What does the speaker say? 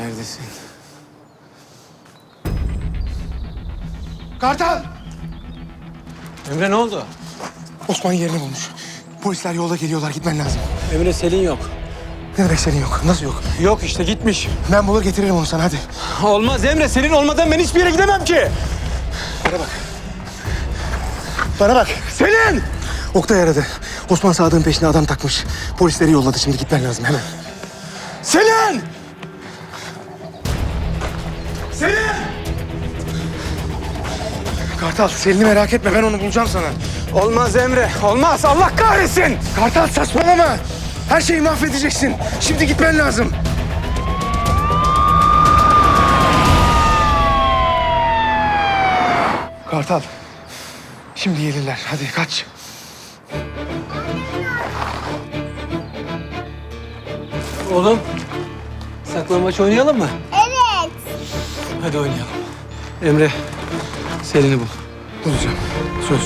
Neredesin? Kartal! Emre ne oldu? Osman yerini bulmuş. Polisler yolda geliyorlar. Gitmen lazım. Emre Selin yok. Ne demek senin yok? Nasıl yok? Yok işte gitmiş. Ben bulur getiririm onu sana hadi. Olmaz Emre Selin olmadan ben hiçbir yere gidemem ki. Bana bak. Bana bak. Selin! Oktay aradı. Osman Sadık'ın peşine adam takmış. Polisleri yolladı şimdi gitmen lazım hemen. Selin! Selin! Kartal Selin'i merak etme ben onu bulacağım sana. Olmaz Emre olmaz Allah kahretsin. Kartal saçmalama. Her şeyi mahvedeceksin. Şimdi gitmen lazım. Kartal. Şimdi gelirler. Hadi kaç. Oğlum saklambaç oynayalım mı? Evet. Hadi oynayalım. Emre Selin'i bul. Bulacağım. Söz.